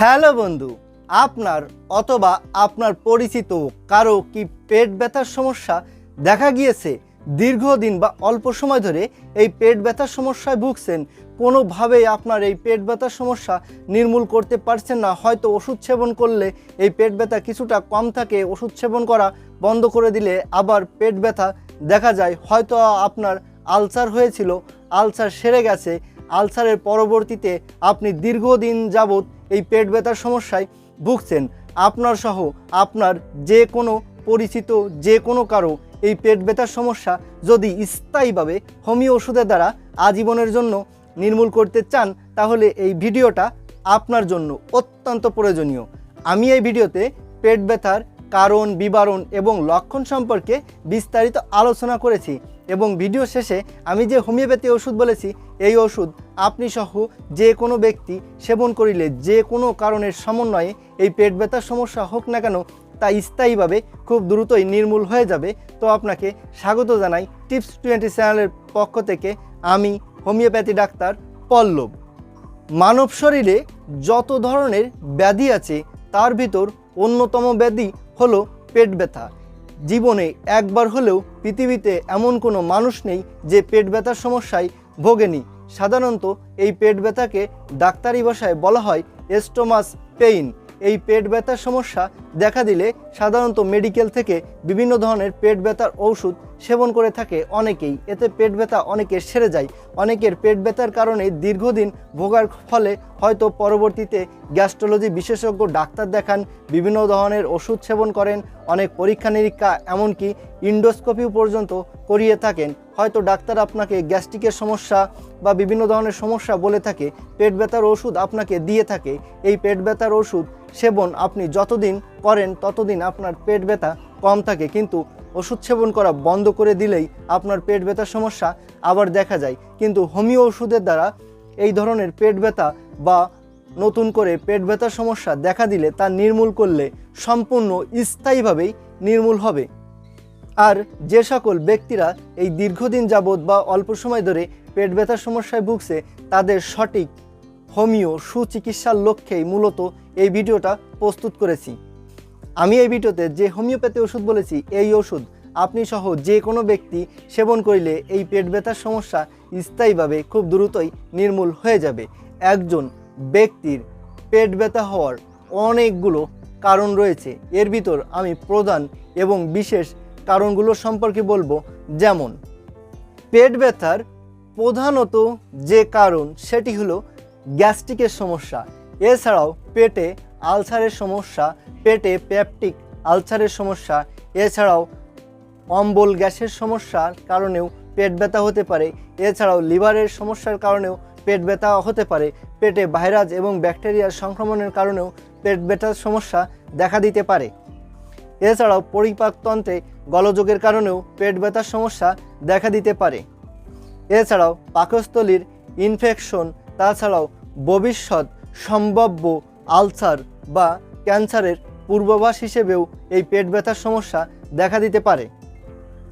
Hello বন্ধু, আপনার অথবা আপনার পরিচিত কারও কি পেট ব্যথার সমস্যা? দেখা গিয়েছে, দীর্ঘদিন বা অল্প সময় ধরে এই পেট ব্যথার সমস্যায় ভুগছেন। কোনোভাবেই আপনার এই পেট ব্যথার সমস্যা নির্মূল করতে পারছেন না। হয়তো ওষুধ সেবন করলে এই পেট ব্যথা কিছুটা কম থাকে। ওষুধ সেবন করা বন্ধ করে দিলে আবার পেট ব্যথা দেখা যায়। হয়তো আপনার আলসার হয়েছিল, আলসার সেরে গেছে। আলসারের পরবর্তীতে আপনি দীর্ঘদিন যাবৎ এই পেট ব্যথার সমস্যায় ভুগছেন। আপনার সহ আপনার যে কোনো পরিচিত যে কোনো কারও এই পেট ব্যথার সমস্যা যদি স্থায়ীভাবে হোমিও ওষুধের দ্বারা আজীবনের জন্য নির্মূল করতে চান, তাহলে এই ভিডিওটা আপনার জন্য অত্যন্ত প্রয়োজনীয়। আমি এই ভিডিওতে পেট ব্যথার কারণ, বিবরণ এবং লক্ষণ সম্পর্কে বিস্তারিত আলোচনা করেছি এবং ভিডিও শেষে আমি যে হোমিওপ্যাথি ওষুধ বলেছি, এই ওষুধ আপনি সহ যে কোনো ব্যক্তি সেবন করিলে যে কোনো কারণের সমন্বয়ে এই পেট ব্যথার সমস্যা হোক না কেন, তা স্থায়ীভাবে খুব দ্রুতই নির্মূল হয়ে যাবে। তো আপনাকে স্বাগত জানাই টিপস টোয়েন্টি চ্যানেলের পক্ষ থেকে আমি হোমিওপ্যাথি ডাক্তার পল্লব। মানব শরীরে যত ধরনের ব্যাধি আছে, তার ভিতর অন্যতম ব্যাধি হলো পেট ব্যথা। জীবনে একবার হলেও পৃথিবীতে এমন কোনো মানুষ নেই যে পেট ব্যথার সমস্যায় ভোগেনি। সাধারণত এই পেট ব্যথাকে ডাক্তারি ভাষায় বলা হয় এস্টোমাস পেইন। এই পেট ব্যথার সমস্যা দেখা দিলে সাধারণত মেডিকেল থেকে বিভিন্ন ধরনের পেট ব্যথার ঔষধ সেবন করে থাকে অনেকেই। এতে পেট ব্যথা অনেকের সেরে যায়। অনেকের পেট ব্যথার কারণে দীর্ঘদিন ভোগার ফলে হয়তো পরবর্তীতে গ্যাস্ট্রোলজি বিশেষজ্ঞ ডাক্তার দেখান, বিভিন্ন ধরনের ওষুধ সেবন করেন, অনেক পরীক্ষা নিরীক্ষা, এমনকি ইন্ডোস্কোপিও পর্যন্ত করিয়ে থাকেন। হয়তো ডাক্তার আপনাকে গ্যাস্ট্রিকের সমস্যা বা বিভিন্ন ধরনের সমস্যা বলে থাকে, পেট ব্যথার ওষুধ আপনাকে দিয়ে থাকে। এই পেট ব্যথার ওষুধ সেবন আপনি যতদিন করেন, ততদিন আপনার পেট ব্যথা কম থাকে। কিন্তু ওষুধ সেবন করা বন্ধ করে দিলেই আপনার পেট ব্যথার সমস্যা আবার দেখা যায়। কিন্তু হোমিও ওষুধের দ্বারা এই ধরনের পেট ব্যথা বা নতুন করে পেট ব্যথার সমস্যা দেখা দিলে তা নির্মূল করলে সম্পূর্ণ স্থায়ীভাবেই নির্মূল হবে। আর যে সকল ব্যক্তিরা এই দীর্ঘদিন যাবৎ বা অল্প সময় ধরে পেট ব্যথার সমস্যায় ভুগছে, তাদের সঠিক হোমিও সুচিকিৎসার লক্ষ্যেই মূলত এই ভিডিওটা প্রস্তুত করেছি। আমি এই ভিডিওতে যে হোমিওপ্যাথি ওষুধ বলেছি, এই ওষুধ আপনি সহ যে কোনো ব্যক্তি সেবন করিলে এই পেট ব্যথার সমস্যা স্থায়ীভাবে খুব দ্রুতই নির্মূল হয়ে যাবে। একজন ব্যক্তির পেট ব্যথা হওয়ার অনেকগুলো কারণ রয়েছে। এর ভিতর আমি প্রধান এবং বিশেষ কারণগুলো সম্পর্কে বলব। যেমন, পেট ব্যথার প্রধানত যে কারণ সেটি হলো গ্যাস্ট্রিকের সমস্যা। এছাড়াও পেটে আলসারের সমস্যা, পেটে পেপটিক আলসারের সমস্যা, এছাড়াও অম্বল গ্যাসের সমস্যার কারণেও পেট ব্যথা হতে পারে, এছাড়াও লিভারের সমস্যার কারণেও পেট ব্যথা হতে পারে, পেটে ভাইরাস এবং ব্যাকটেরিয়ার সংক্রমণের কারণেও পেট ব্যথার সমস্যা দেখা দিতে পারে। এছাড়াও পরিপাকতন্ত্রে গলযোগের কারণেও পেট ব্যথার সমস্যা দেখা দিতে পারে। এছাড়াও পাকস্থলীর ইনফেকশন, তাছাড়াও ভবিষ্যৎ সম্ভাব্য আলসার বা ক্যান্সারের পূর্বাভাস হিসেবেও এই পেট ব্যথার সমস্যা দেখা দিতে পারে।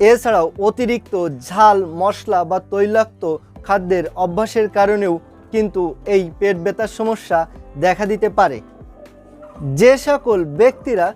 এছাড়াও অতিরিক্ত ঝাল, মশলা বা তৈলাক্ত খাদ্যের অভ্যাসের কারণেও কিন্তু এই পেট ব্যথার সমস্যা দেখা দিতে পারে। যে সকল ব্যক্তিরা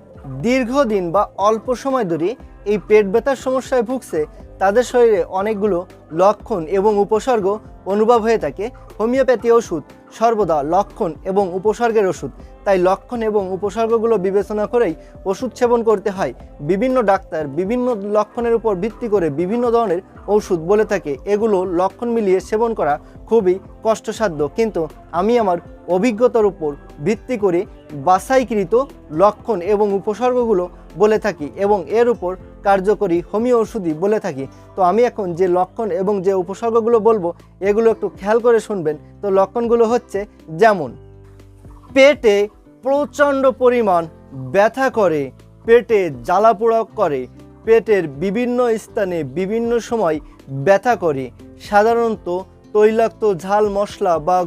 দীর্ঘদিন বা অল্প সময় ধরে এই পেট ব্যথার সমস্যায় ভুগছে তাদের শরীরে অনেকগুলো লক্ষণ এবং উপসর্গ অনুভব হয়ে থাকে। হোমিওপ্যাথি ওষুধ সর্বদা লক্ষণ এবং উপসর্গের ওষুধ। তাই লক্ষণ এবং উপসর্গগুলো বিবেচনা করেই ওষুধ সেবন করতে হয়। বিভিন্ন ডাক্তার বিভিন্ন লক্ষণের উপর ভিত্তি করে বিভিন্ন ধরনের ওষুধ বলে থাকে। এগুলো লক্ষণ মিলিয়ে সেবন করা খুবই কষ্টসাধ্য। কিন্তু আমি আমার অভিজ্ঞতার উপর ভিত্তি করে বাছাইকৃত লক্ষণ এবং উপসর্গগুলো বলে থাকি এবং এর উপর কার্যকরী হোমিও ওষুধই বলে থাকি। তো আমি এখন যে লক্ষণ এবং যে উপসর্গগুলো বলব, এগুলো একটু খেয়াল করে শুনবেন। তো লক্ষণগুলো হচ্ছে যেমন, পেটে প্রচণ্ড পরিমাণ ব্যথা করে, পেটে জ্বালা পোড়া করে, পেটের বিভিন্ন স্থানে বিভিন্ন সময় ব্যথা করে, সাধারণত তৈলাক্ত ঝাল মশলা বা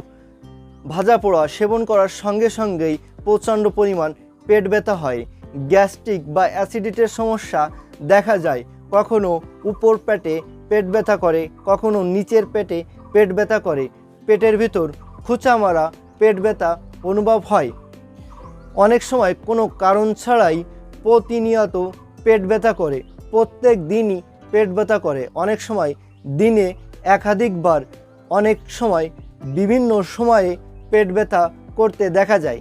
ভাজা পোড়া সেবন করার সঙ্গে সঙ্গেই প্রচণ্ড পরিমাণ পেট ব্যথা হয়। গ্যাস্ট্রিক বা অ্যাসিডিটির সমস্যা দেখা যায়। কখনো উপর পেটে পেট ব্যথা করে, কখনো নিচের পেটে পেট ব্যথা করে। পেটের ভিতর খুচা মারা পেট ব্যথা অনুভব হয়। অনেক সময় কোনো কারণ ছাড়াই প্রতিনিয়ত পেট ব্যথা করে, প্রত্যেক দিনই পেট ব্যথা করে। অনেক সময় দিনে একাধিকবার, অনেক সময় বিভিন্ন সময়ে পেট ব্যথা করতে দেখা যায়।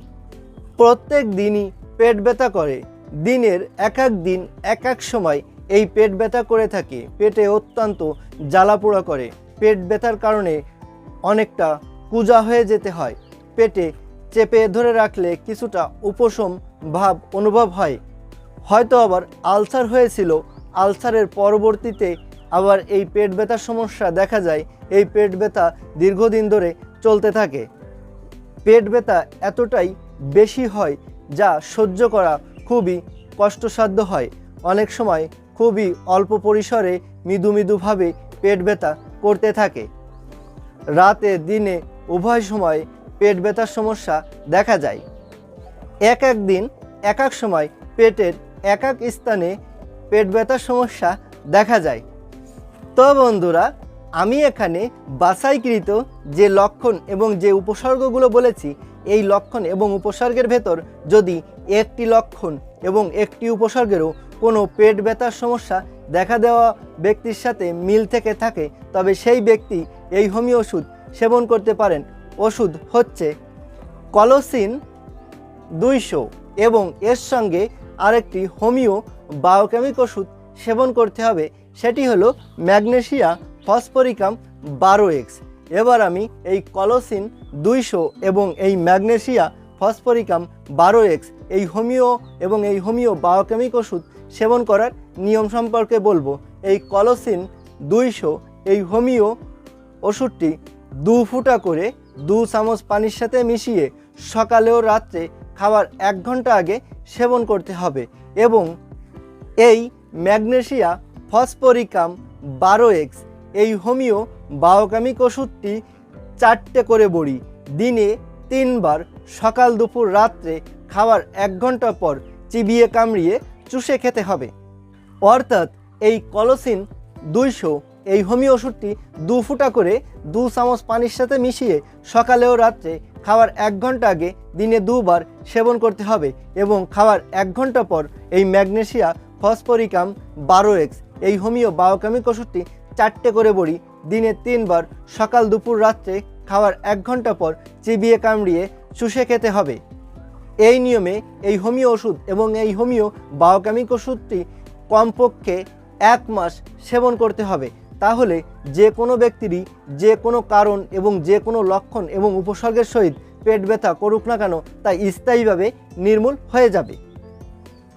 প্রত্যেক দিনই পেট ব্যথা করে। দিনের এক এক দিন, এক এক সময় এই পেট ব্যথা করে থাকে। পেটে অত্যন্ত জ্বালাপোড়া করে। পেট ব্যথার কারণে অনেকটা কুজা হয়ে যেতে হয়। পেটে চেপে ধরে রাখলে কিছুটা উপশম ভাব অনুভব হয়। হয়তো আবার আলসার হয়েছিল। আলসারের পরবর্তীতে আবার এই পেট ব্যথার সমস্যা দেখা যায়। এই পেট ব্যথা দীর্ঘদিন ধরে চলতে থাকে। পেট ব্যথা এতটাই বেশি হয় যা সহ্য করা খুবই কষ্টসাধ্য হয়। অনেক সময় খুবই অল্প পরিসরে মৃদু মৃদুভাবে পেট ব্যথা করতে থাকে। রাতে, দিনে, উভয় সময় পেট ব্যথার সমস্যা দেখা যায়। এক এক দিন, এক এক সময় পেটের এক এক স্থানে পেট ব্যথার সমস্যা দেখা যায়। তো বন্ধুরা, আমি এখানে বাছাইকৃত যে লক্ষণ এবং যে উপসর্গগুলো বলেছি এই লক্ষণ এবং উপসর্গের ভেতর যদি একটি লক্ষণ এবং একটি উপসর্গেরও কোনো পেট ব্যথার সমস্যা দেখা দেওয়া ব্যক্তির সাথে মিল থেকে থাকে, তবে সেই ব্যক্তি এই হোমিও ওষুধ সেবন করতে পারেন। ওষুধ হচ্ছে কলোসিন দুইশো এবং এর সঙ্গে আরেকটি হোমিও বায়োকেমিক ওষুধ সেবন করতে হবে। সেটি হলো ম্যাগনেশিয়া ফসফরিকাম বারো এক্স। এবার আমি এই কলোসিন দুইশো এবং এই ম্যাগনেশিয়া ফসফরিকাম বারো এক্স, এই হোমিও এবং এই হোমিও বায়োকেমিক ওষুধ সেবন করার নিয়ম সম্পর্কে বলব। এই কলোসিন দুইশো, এই হোমিও ওষুধটি দু ফুটা করে দু চামচ পানির সাথে মিশিয়ে সকালে ও রাত্রে খাবার এক ঘণ্টা আগে সেবন করতে হবে এবং এই ম্যাগনেশিয়া ফসফরিকাম বারো এক্স, এই হোমিও বায়োকেমিক ওষুধটি চারটে করে বড়ি। দিনে তিনবার, সকাল, দুপুর, রাত্রে খাওয়ার এক ঘণ্টা পর চিবিয়ে কামড়িয়ে চুষে খেতে হবে। অর্থাৎ এই কলোসিন দুইশো, এই হোমিও ওষুধটি দু ফুটা করে দু চামচ পানির সাথে মিশিয়ে সকালে ও রাত্রে খাওয়ার এক ঘণ্টা আগে দিনে দুবার সেবন করতে হবে এবং খাওয়ার এক ঘণ্টা পর এই ম্যাগনেশিয়া ফসফরিকাম বারো এক্স এই হোমিও বায়োকামিক ওষুধটি চারটে করে বড়ি দিনে তিনবার, সকাল, দুপুর, রাত্রে খাওয়ার এক ঘণ্টা পর চিবিয়ে কামড়িয়ে চুষে খেতে হবে। এই নিয়মে এই হোমিও ওষুধ এবং এই হোমিও বায়োকেমিক ওষুধটি কমপক্ষে এক মাস সেবন করতে হবে। তাহলে যে কোনো ব্যক্তিরই যে কোনো কারণ এবং যে কোনো লক্ষণ এবং উপসর্গের সহিত পেট ব্যথা করুক না কেন তা স্থায়ীভাবে নির্মূল হয়ে যাবে।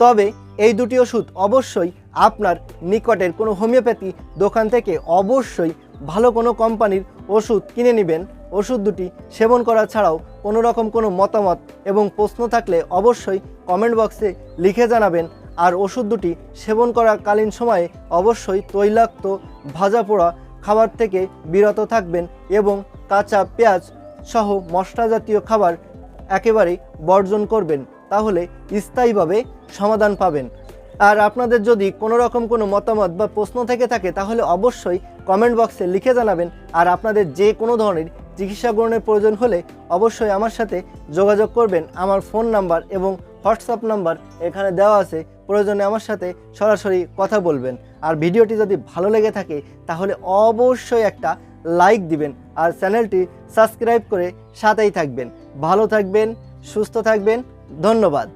তবে এই দুটি ওষুধ অবশ্যই আপনার নিকটের কোনো হোমিওপ্যাথি দোকান থেকে অবশ্যই ভালো কোনো কোম্পানির ওষুধ কিনে নেবেন। ওষুধ দুটি সেবন করা ছাড়াও কোনো রকম কোনো মতামত এবং প্রশ্ন থাকলে অবশ্যই কমেন্ট বক্সে লিখে জানাবেন। আর ওষুধ দুটি সেবন করাকালীন সময়ে অবশ্যই তৈলাক্ত, ভাজা পোড়া খাবার থেকে বিরত থাকবেন এবং কাঁচা পেঁয়াজ সহ মশলা জাতীয় খাবার একেবারেই বর্জন করবেন, তাহলে স্থায়ীভাবে সমাধান পাবেন। আর আপনাদের যদি কোনো রকম কোনো মতামত বা প্রশ্ন থেকে থাকে, তাহলে অবশ্যই কমেন্ট বক্সে লিখে জানাবেন আর আপনাদের যে কোনো ধরনের চিকিৎসা গ্রহণের প্রয়োজন হলে অবশ্যই আমার সাথে যোগাযোগ করবেন। আমার ফোন নাম্বার এবং হোয়াটসঅ্যাপ নাম্বার এখানে দেওয়া আছে। প্রয়োজনে আমার সাথে সরাসরি কথা বলবেন। আর ভিডিওটি যদি ভালো লেগে থাকে, তাহলে অবশ্যই একটা লাইক দিবেন আর চ্যানেলটি সাবস্ক্রাইব করে সাথেই থাকবেন। ভালো থাকবেন, সুস্থ থাকবেন। ধন্যবাদ।